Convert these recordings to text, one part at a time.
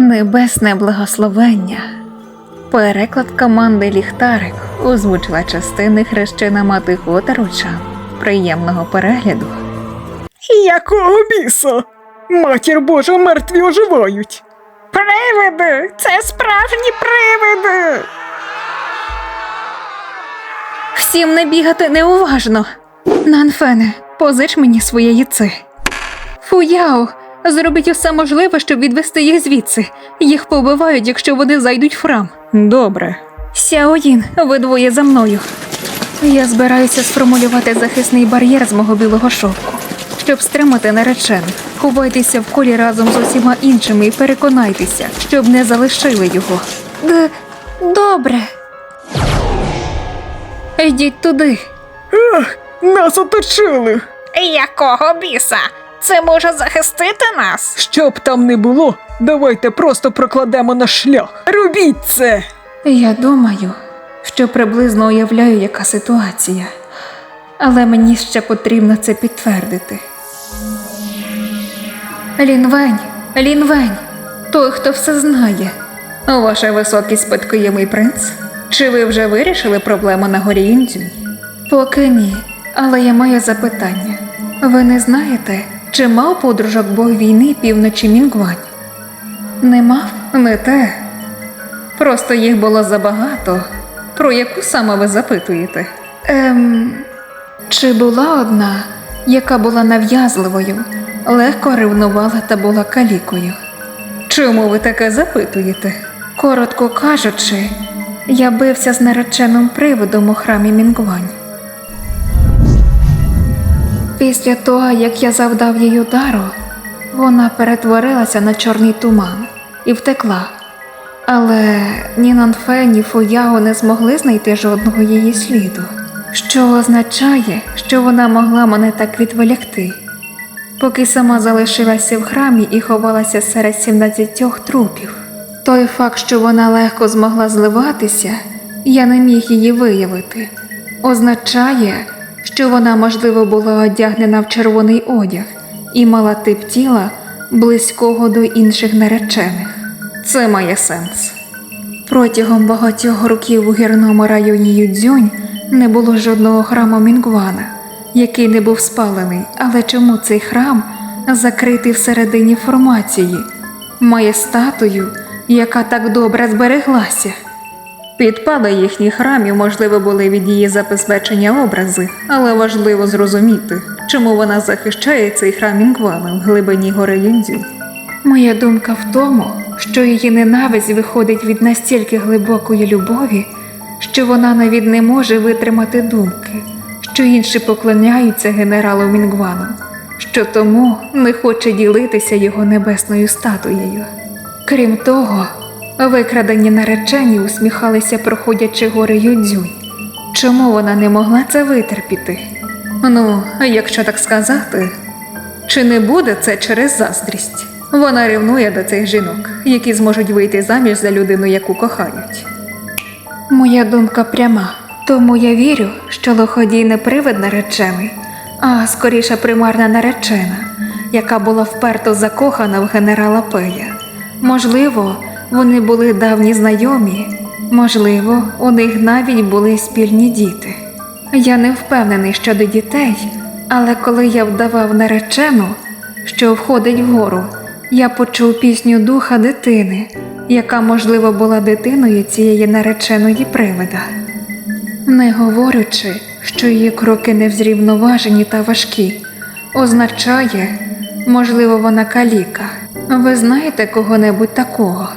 Небесне благословення. Переклад команди Ліхтарик озвучила частини хрещена мати Которуча. Приємного перегляду. Якого біса? Матір Божа, мертві оживають. Привиди! Це справжні привиди! Всім не бігати неуважно. Нанфене, позич мені своє яйце. Фуяо, зробіть усе можливе, щоб відвести їх звідси. Їх побивають, якщо вони зайдуть в храм. Добре. Сяоїн, ви двоє за мною. Я збираюся сформулювати захисний бар'єр з мого білого шовку, щоб стримати наречених. Ховайтеся в колі разом з усіма іншими і переконайтеся, щоб не залишили його. Д- добре. Йдіть туди. Ах, нас оточили! Якого біса? Це може захистити нас? Щоб там не було, давайте просто прокладемо наш шлях. Робіть це! Я думаю, що приблизно уявляю, яка ситуація, але мені ще потрібно це підтвердити. Лінвень, Лінвень, той, хто все знає. Ваша високість спадкоємий принц? Чи ви вже вирішили проблему на горі Інджунь? Поки ні, але я маю запитання. Ви не знаєте, чи мав подружок бог війни півночі Мінгвань? Не мав? Не те. Просто їх було забагато. Про яку саме ви запитуєте? Ем, чи була одна, яка була нав'язливою, легко ревнувала та була калікою? Чому ви таке запитуєте? Коротко кажучи, я бився з нареченим привидом у храмі Мінгвань. Після того, як я завдав їй удару, вона перетворилася на чорний туман і втекла. Але ні Нанфе, ні Фуяо не змогли знайти жодного її сліду, що означає, що вона могла мене так відволікти. Поки сама залишилася в храмі і ховалася серед 17 трупів. Той факт, що вона легко змогла зливатися, я не міг її виявити, означає, що вона, можливо, була одягнена в червоний одяг і мала тип тіла близького до інших наречених. Це має сенс. Протягом багатьох років у гірному районі Юдзюнь не було жодного храму Мінгвана, який не був спалений. Але чому цей храм закритий всередині формації, має статую, яка так добре збереглася? Підпали їхніх храмів, можливо, були від її забезпечення образи, але важливо зрозуміти, чому вона захищає цей храм Мінгвана в глибині гори Юнзю. Моя думка в тому, що її ненависть виходить від настільки глибокої любові, що вона навіть не може витримати думки, що інші поклоняються генералу Мінгвану, що тому не хоче ділитися його небесною статуєю. Крім того, викрадені наречені усміхалися, проходячи гори Юдзюнь. Чому вона не могла це витерпіти? Ну, якщо так сказати, чи не буде це через заздрість? Вона ревнує до цих жінок, які зможуть вийти заміж за людину, яку кохають. Моя думка пряма, тому я вірю, що лоходій не привид наречений, а скоріше примарна наречена, яка була вперто закохана в генерала Пея. Можливо, вони були давні знайомі, можливо, у них навіть були спільні діти. Я не впевнений щодо дітей, але коли я вдавав наречену, що входить вгору, я почув пісню духа дитини, яка, можливо, була дитиною цієї нареченої привида. Не говорячи, що її кроки невзрівноважені та важкі, означає, можливо, вона каліка. Ви знаєте кого-небудь такого?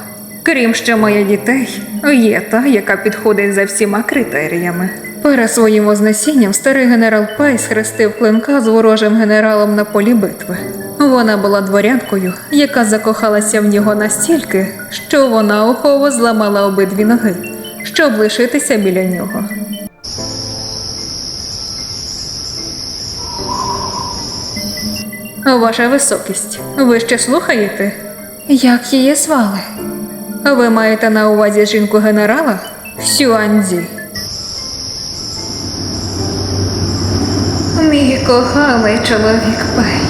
Крім що моя дітей є та, яка підходить за всіма критеріями. Перед своїм вознесінням старий генерал Пай схрестив клинка з ворожим генералом на полі битви. Вона була дворянкою, яка закохалася в нього настільки, що вона ухово зламала обидві ноги, щоб лишитися біля нього. Ваша високість, ви ще слухаєте? Як її звали? Ви маєте на увазі жінку генерала? Сюанзі. Мій коханий чоловік Пей.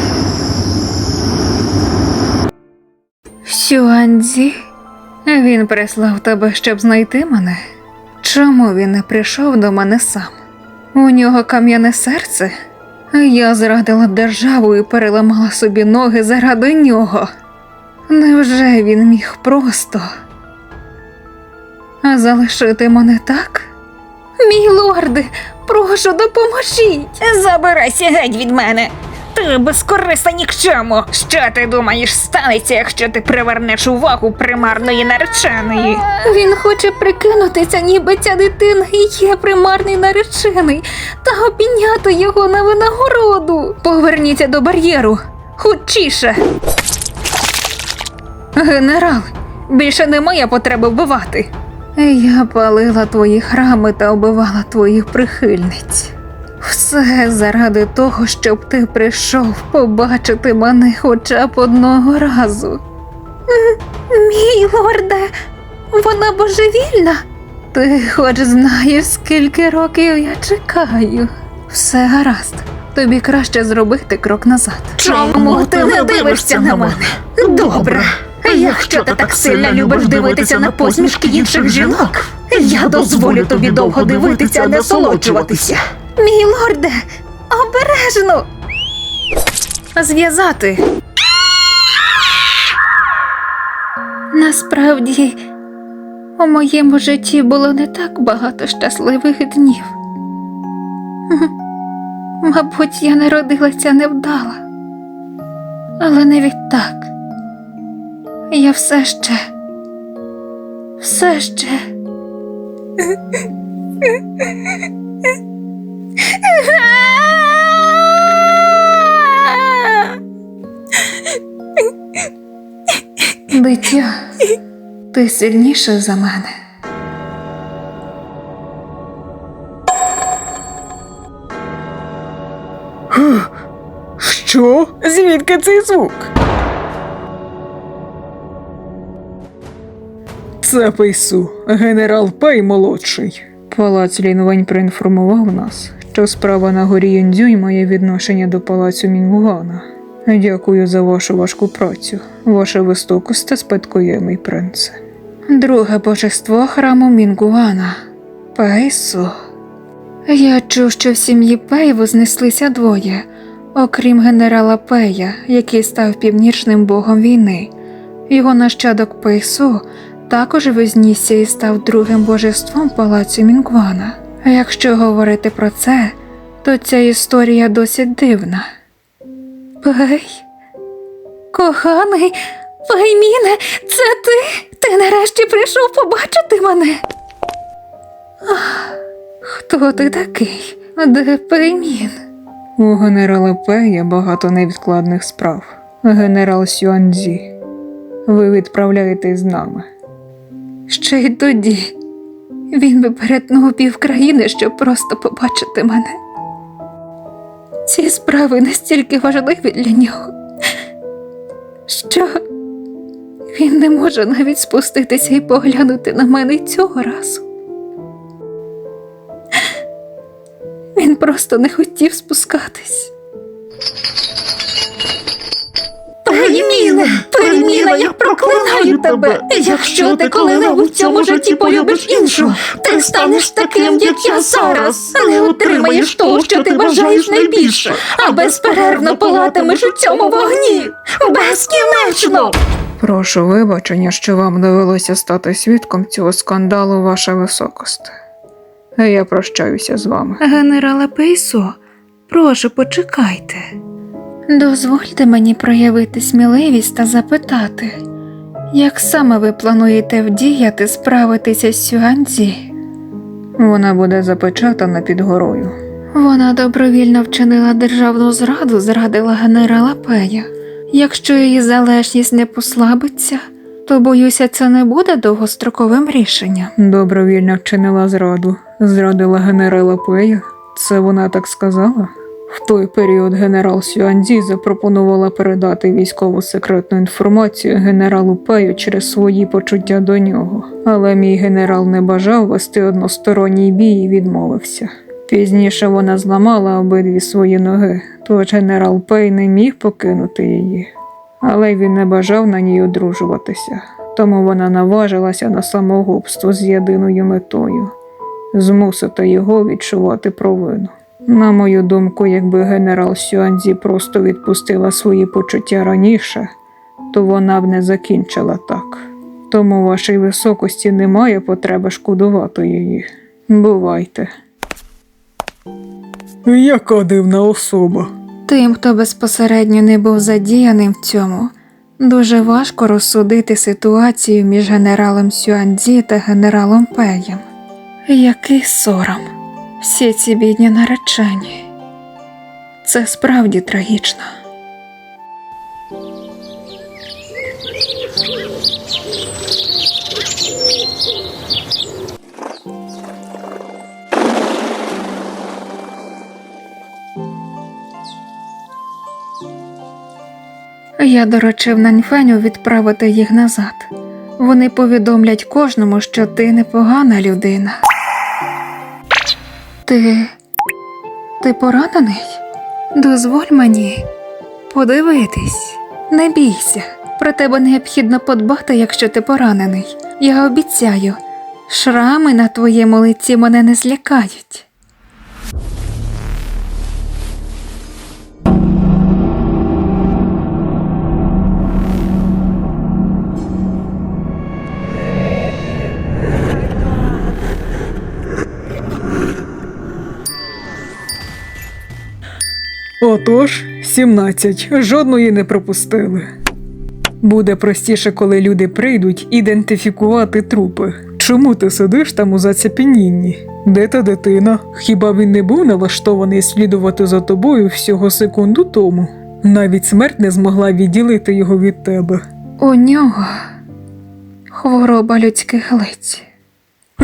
Сюанзі? Він прислав тебе, щоб знайти мене. Чому він не прийшов до мене сам? У нього кам'яне серце. Я зрадила державу і переламала собі ноги заради нього. Невже він міг просто залишити мене так? Мій лорде, прошу, допоможіть. Забирайся геть від мене. Ти безкорисна нікчому. Що ти думаєш станеться, якщо ти привернеш увагу примарної нареченої? Він хоче прикинутися, ніби ця дитина і є примарний наречений, та обійняти його на винагороду. Поверніться до бар'єру. Хутчіше. Генерал, більше немає потреби вбивати. Я палила твої храми та вбивала твоїх прихильниць. Все заради того, щоб ти прийшов побачити мене хоча б одного разу. Мій лорде, вона божевільна. Ти хоч знаєш, скільки років я чекаю. Все гаразд. Тобі краще зробити крок назад. Чому ти не дивишся на мене? Добре. Якщо ти так сильно любиш дивитися на посмішки інших жінок, я дозволю тобі довго дивитися, а не насолоджуватися. Мій лорде, обережно. Зв'язати. Насправді, у моєму житті було не так багато щасливих днів. Мабуть, я народилася невдала. Але не відтак. Я все ще. Все ще. Дитя, ти сильніше за мене. Що? Звідки цей звук? Пейсу, генерал Пей молодший. Палац Лінвень проінформував нас, що справа на горі Юндзюй має відношення до палацу Мінгугана. Дякую за вашу важку працю, ваше високосте спадкоємий принце. Друге божество храму Мінгуана Пейсу. Я чув, що в сім'ї Пей вознеслися двоє, окрім генерала Пея, який став північним богом війни. Його нащадок Пейсу також вознісся і став другим божеством палацу Мінгуана. А якщо говорити про це, то ця історія досить дивна. Пей, коханий, Пейміне, це ти? Ти нарешті прийшов побачити мене. Ах, Хто ти такий? Де Пеймін? У генерала Пея багато невідкладних справ. Генерал Сюанзі, ви відправляєтесь з нами. Ще й тоді. Він би перетнув пів країни, щоб просто побачити мене. Ці справи настільки важливі для нього, що він не може навіть спуститися і поглянути на мене цього разу. Він просто не хотів спускатись. Переміна, переміна, я проклинаю тебе. Якщо ти коли-небудь в цьому житті полюбиш іншу, ти станеш таким, як я зараз. Не отримаєш того, що ти бажаєш найбільше, а безперервно палатимеш у цьому вогні. Безкінечно! Прошу вибачення, що вам довелося стати свідком цього скандалу, ваша високосте. Я прощаюся з вами. Генерале Пейсо, прошу, почекайте. Дозвольте мені проявити сміливість та запитати, як саме ви плануєте вдіяти справитися з Сюанзі? Вона буде запечатана під горою. Вона добровільно вчинила державну зраду, зрадила генерала Пея. Якщо її залежність не послабиться, то боюся, це не буде довгостроковим рішенням. Добровільно вчинила зраду, зрадила генерала Пея. Це вона так сказала. В той період генерал Сюанзі запропонувала передати військову секретну інформацію генералу Пею через свої почуття до нього, але мій генерал не бажав вести односторонній бій і відмовився. Пізніше вона зламала обидві свої ноги, тож генерал Пей не міг покинути її. але він не бажав на ній одружуватися, тому вона наважилася на самогубство з єдиною метою змусити його відчувати провину. На мою думку, якби генерал Сюанзі просто відпустила свої почуття раніше, то вона б не закінчила так. Тому вашій високості немає потреби шкодувати її. Бувайте. Яка дивна особа. Тим, хто безпосередньо не був задіяним в цьому, дуже важко розсудити ситуацію між генералом Сюанзі та генералом Пеєм. Який сором. Всі ці бідні наречені. Це справді трагічно. Я доручив Наньфеню відправити їх назад. Вони повідомлять кожному, що ти непогана людина. Ти. Ти поранений? Дозволь мені подивитись. Не бійся. Про тебе необхідно подбати, якщо ти поранений. Я обіцяю, шрами на твоєму лиці мене не злякають. Отож, 17. Жодної не пропустили. Буде простіше, коли люди прийдуть ідентифікувати трупи. Чому ти сидиш там у зацепенінні? Де та дитина? Хіба він не був налаштований слідувати за тобою всього секунду тому? Навіть смерть не змогла відділити його від тебе. У нього хвороба людських лиць.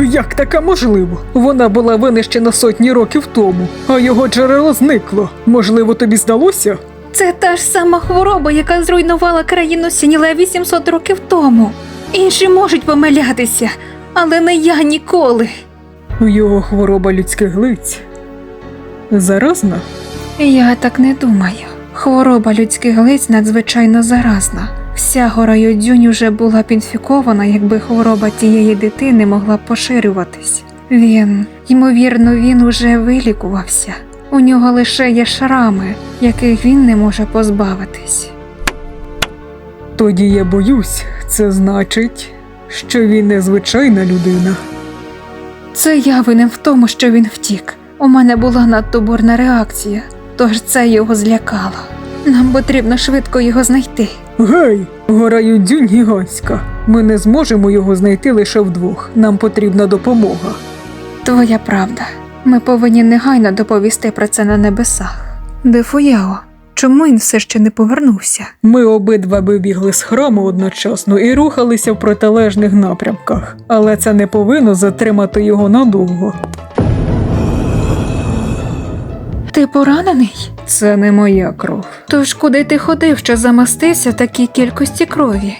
Як таке можливо? Вона була винищена сотні років тому, а його джерело зникло. Можливо, тобі здалося? Це та ж сама хвороба, яка зруйнувала країну Сініле 800 років тому. Інші можуть помилятися, але не я ніколи. Його хвороба людських лиць. Заразна? Я так не думаю. Хвороба людських лиць надзвичайно заразна. Вся гора Юдзюнь уже була б інфікована, якби хвороба тієї дитини могла поширюватись. Він, ймовірно, він уже вилікувався. У нього лише є шрами, яких він не може позбавитись. Тоді я боюсь, це значить, що він незвичайна людина. Це я винен в тому, що він втік. У мене була надто бурна реакція, тож це його злякало. Нам потрібно швидко його знайти. Гей, гора Юдзюнь гігантська. Ми не зможемо його знайти лише вдвох. Нам потрібна допомога. Твоя правда. Ми повинні негайно доповісти про це на небесах. Де Фуяо? Чому він все ще не повернувся? Ми обидва вибігли з храму одночасно і рухалися в протилежних напрямках, але це не повинно затримати його надовго. Ти поранений? Це не моя кров. Тож куди ти ходив, що замастився в такій кількості крові?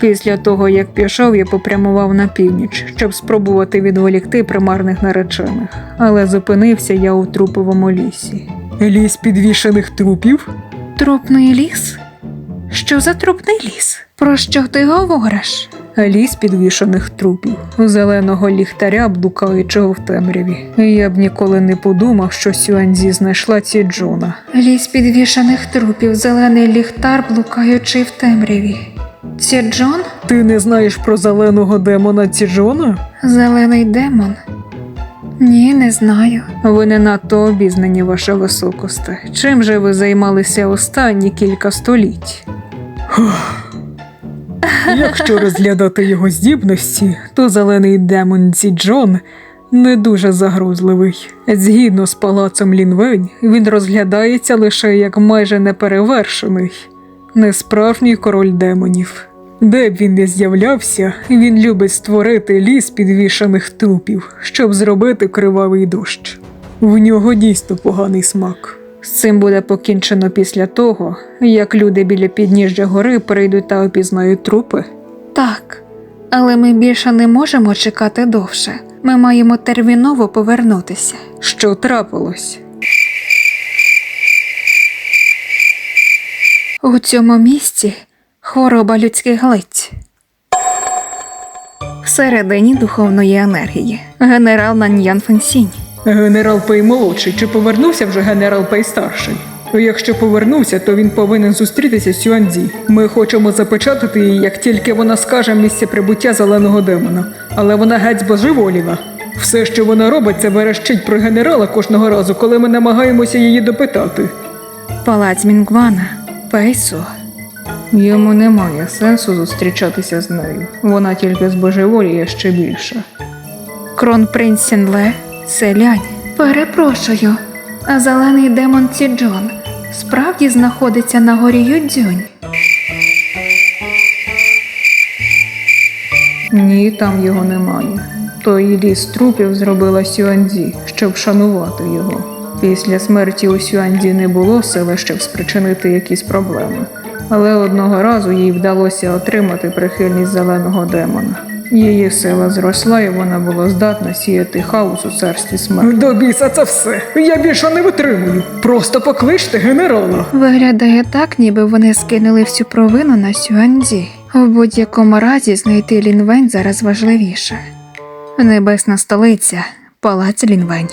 Після того, як пішов, я попрямував на північ, щоб спробувати відволікти примарних наречених, але зупинився я у труповому лісі. Ліс підвішених трупів? Трупний ліс? Що за трупний ліс? Про що ти говориш? Ліс підвішених трупів, зеленого ліхтаря, блукаючого в темряві. Я б ніколи не подумав, що Сюанзі знайшла ці Джона. Ліс підвішаних трупів, зелений ліхтар, блукаючий в темряві. Це Джон? Ти не знаєш про зеленого демона Ціджона? Зелений демон? Ні, не знаю. Ви не надто обізнані, ваша високосте. Чим же ви займалися останні кілька століть? Якщо розглядати його здібності, то зелений демон Цзіджон не дуже загрозливий. Згідно з палацом Лінвень, він розглядається лише як майже неперевершений, несправжній король демонів. Де б він не з'являвся, він любить створити ліс підвішаних трупів, щоб зробити кривавий дощ. В нього дійсно поганий смак. З цим буде покінчено після того, як люди біля підніжжя гори прийдуть та опізнають трупи. Так, але ми більше не можемо чекати довше. Ми маємо терміново повернутися. Що трапилось? У цьому місці хвороба людських лиць. Всередині духовної енергії генерал Наньян Фенсінь. Генерал Пей молодший, чи повернувся вже генерал Пей старший? Якщо повернувся, то він повинен зустрітися з Сюанзі. Ми хочемо запечатати її, як тільки вона скаже місце прибуття зеленого демона. Але вона геть збожеволіла. Все, що вона робить, це верещить про генерала кожного разу, коли ми намагаємося її допитати. Палац Мінгвана, Пейсо. Йому немає сенсу зустрічатися з нею. Вона тільки збожеволіє ще більше. Кронпринц Сінле, селянь. Перепрошую, а зелений демон Ціджон справді знаходиться на горі Юдзюнь. Ні, там його немає. Той ліс трупів зробила Сюанзі, щоб шанувати його. Після смерті у Сюанзі не було сили, щоб спричинити якісь проблеми. Але одного разу їй вдалося отримати прихильність зеленого демона. Її сила зросла, і вона була здатна сіяти хаос у царстві смерті. До біса це все. Я більше не витримую. Просто покличте генерала. Виглядає так, ніби вони скинули всю провину на Сюанзі. В будь-якому разі знайти Лінвень зараз важливіше. Небесна столиця, палац Лінвень.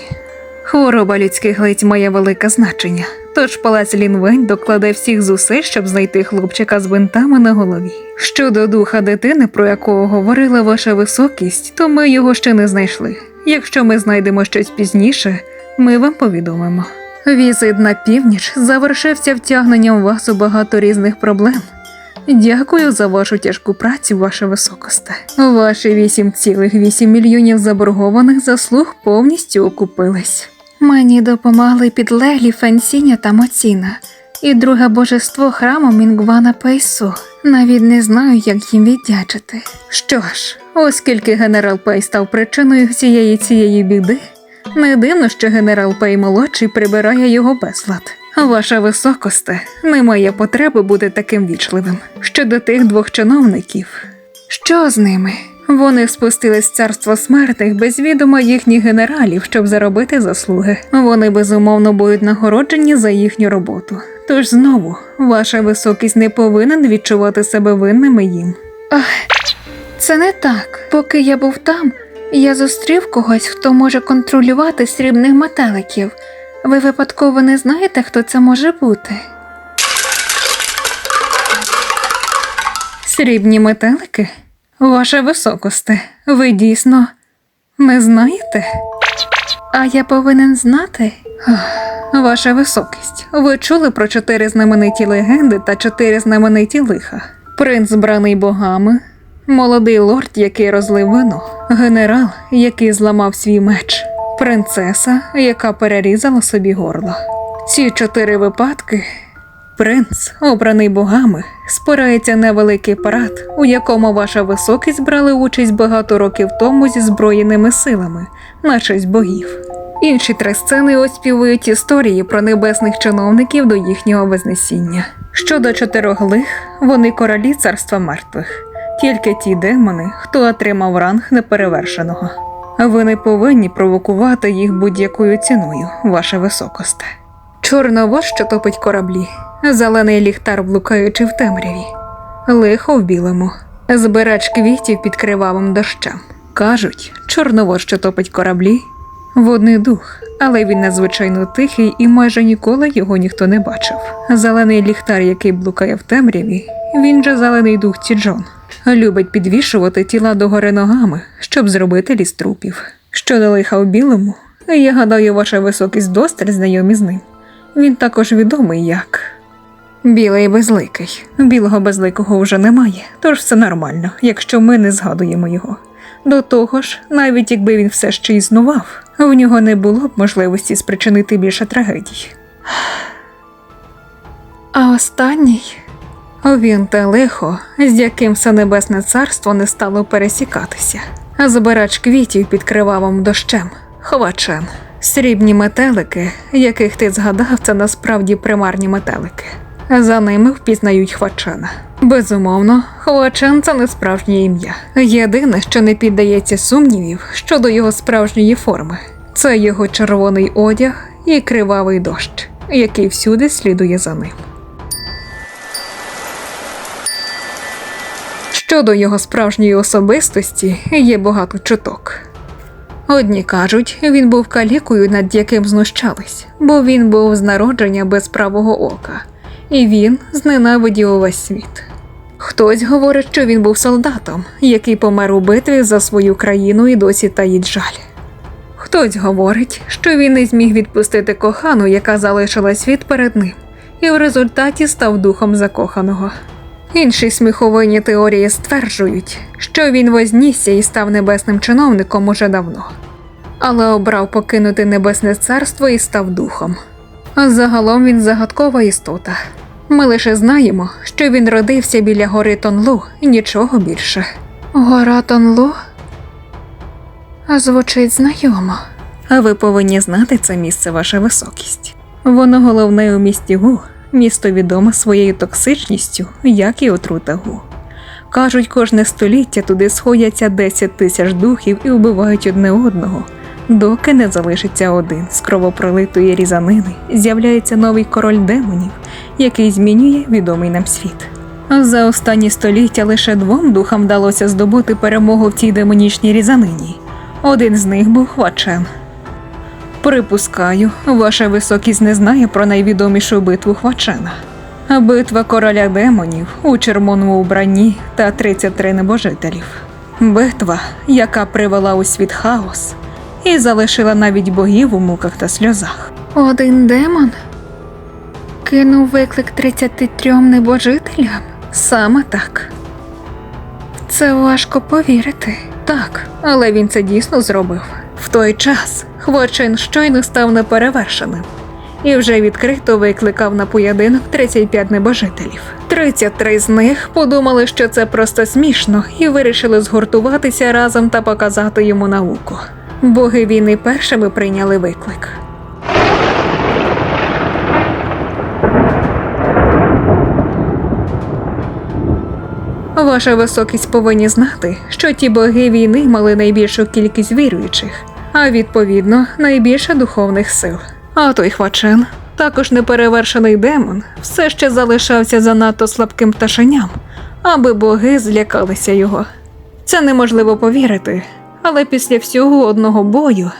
Хвороба людських лиць має велике значення. Тож палац Лінвень докладе всіх зусиль, щоб знайти хлопчика з бинтами на голові. Щодо духа дитини, про якого говорила ваша високість, то ми його ще не знайшли. Якщо ми знайдемо щось пізніше, ми вам повідомимо. Візит на північ завершився втягненням вас у багато різних проблем. Дякую за вашу тяжку працю, ваше високосте. Ваші 8,8 мільйонів заборгованих заслуг повністю окупились. Мені допомогли підлеглі Фенсіня та Моціна і друге божество храму Мінгвана Пейсу. Навіть не знаю, як їм віддячити. Що ж, оскільки генерал Пей став причиною всієї цієї біди, не дивно, що генерал Пей молодший прибирає його безлад. Ваша високосте, немає потреби бути таким вічливим. Щодо тих двох чиновників. Що з ними? Вони спустились з царства смертних без відома їхніх генералів, щоб заробити заслуги. Вони безумовно будуть нагороджені за їхню роботу. Тож знову, ваша високість не повинен відчувати себе винними їм. Ах, це не так. Поки я був там, я зустрів когось, хто може контролювати срібних метеликів. Ви випадково не знаєте, хто це може бути? Срібні метелики? Ваше високосте, ви дійсно не знаєте? А я повинен знати? Ваша високість, ви чули про чотири знамениті легенди та чотири знамениті лиха? Принц браний богами, молодий лорд, який розлив вино, генерал, який зламав свій меч, принцеса, яка перерізала собі горло. Ці чотири випадки Принц, обраний богами, спирається на великий парад, у якому ваша високість брали участь багато років тому зі зброєними силами, на честь богів. Інші три сцени оспівують історії про небесних чиновників до їхнього вознесіння. Щодо чотирьох лих, вони королі царства мертвих, тільки ті демони, хто отримав ранг неперевершеного. Ви не повинні провокувати їх будь-якою ціною, ваше високосте. Чорновоз, що топить кораблі, зелений ліхтар, блукаючи в темряві, лихо в білому, збирач квітів під кривавим дощем. Кажуть, чорновоз, що топить кораблі, водний дух, але він надзвичайно тихий і майже ніколи його ніхто не бачив. Зелений ліхтар, який блукає в темряві, він же зелений дух Тіджон. Любить підвішувати тіла догори ногами, щоб зробити ліс трупів. Щодо лиха у білому, я гадаю, ваша високість досталь знайомі з ним. Він також відомий як білий безликий. Білого безликого вже немає, тож все нормально, якщо ми не згадуємо його. До того ж, навіть якби він все ще існував, в нього не було б можливості спричинити більше трагедій. А останній він те лихо, з яким все небесне царство не стало пересікатися. Збирач квітів під кривавим дощем, хвачен. Срібні метелики, яких ти згадав, це насправді примарні метелики. За ними впізнають хвачена. Безумовно, хвачен це не справжнє ім'я. Єдине, що не піддається сумнівів щодо його справжньої форми, це його червоний одяг і кривавий дощ, який всюди слідує за ним. Щодо його справжньої особистості є багато чуток. Одні кажуть, він був калікою, над яким знущались, бо він був з народження без правого ока, і він зненавидів увесь світ. Хтось говорить, що він був солдатом, який помер у битві за свою країну і досі таїть жаль. Хтось говорить, що він не зміг відпустити кохану, яка залишила світ перед ним, і в результаті став духом закоханого. Інші сміховинні теорії стверджують, що він вознісся і став небесним чиновником уже давно, але обрав покинути небесне царство і став духом. А загалом він загадкова істота. Ми лише знаємо, що він родився біля гори Тонлу і нічого більше. Гора Тонлу? Звучить знайомо. А ви повинні знати це місце, ваша високість. Воно головне у місті Гу, місто відоме своєю токсичністю, як і отрута Гу. Кажуть, кожне століття туди сходяться 10 тисяч духів і вбивають одне одного. Доки не залишиться один з кровопролитої різанини, з'являється новий король демонів, який змінює відомий нам світ. За останні століття лише двом духам вдалося здобути перемогу в цій демонічній різанині. Один з них був Хвачен. Припускаю, ваша високість не знає про найвідомішу битву Хвачена. Битва короля демонів у червоному вбранні та 33 небожителів. Битва, яка привела у світ хаос і залишила навіть богів у муках та сльозах. Один демон кинув виклик 33 небожителям. Саме так. Це важко повірити. Так, але він це дійсно зробив. В той час Хвочин щойно став неперевершеним і вже відкрито викликав на поєдинок 35 небожителів. 33 з них подумали, що це просто смішно, і вирішили згуртуватися разом та показати йому науку. Боги війни першими прийняли виклик. Ваша високість повинні знати, що ті боги війни мали найбільшу кількість віруючих, а відповідно найбільше духовних сил. А той Хвачен, також неперевершений демон, все ще залишався занадто слабким пташеням, аби боги злякалися його. Це неможливо повірити, але після всього одного бою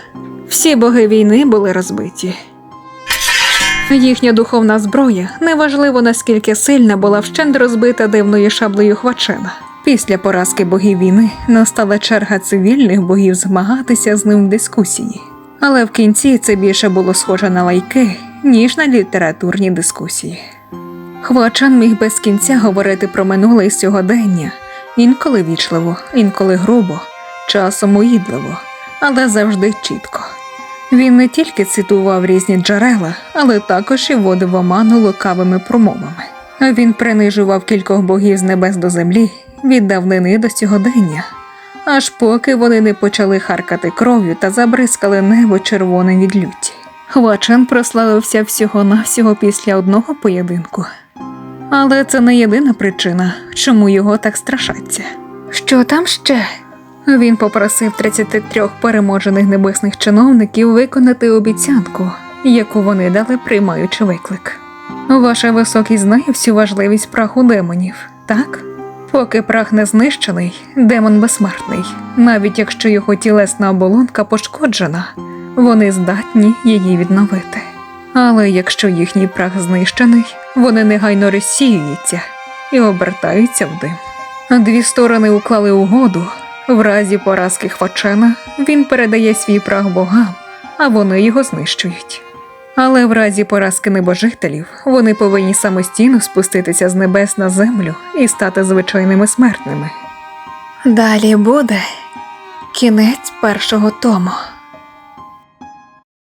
всі боги війни були розбиті. Їхня духовна зброя, неважливо наскільки сильна, була вщент розбита дивною шаблею Хвачена. Після поразки богів війни настала черга цивільних богів змагатися з ним в дискусії. Але в кінці це більше було схоже на лайки, ніж на літературні дискусії. Хвачан міг без кінця говорити про минуле і сьогодення, інколи вічливо, інколи грубо, часом уїдливо, але завжди чітко. Він не тільки цитував різні джерела, але також і вводив в оману лукавими промовами. Він принижував кількох богів з небес до землі від давнини до сьогодення, аж поки вони не почали харкати кров'ю та забризкали небо червоним від люті. Хвачен прославився всього-навсього після одного поєдинку. Але це не єдина причина, чому його так страшаться. Що там ще? Він попросив 33 переможених небесних чиновників виконати обіцянку, яку вони дали, приймаючи виклик. Ваша високість знає всю важливість праху демонів, так? Поки прах не знищений, демон безсмертний, навіть якщо його тілесна оболонка пошкоджена, вони здатні її відновити. Але якщо їхній прах знищений, вони негайно розсіюються і обертаються в дим. Дві сторони уклали угоду. В разі поразки Хвачена він передає свій прах богам, а вони його знищують. Але в разі поразки небожителів вони повинні самостійно спуститися з небес на землю і стати звичайними смертними. Далі буде кінець першого тому.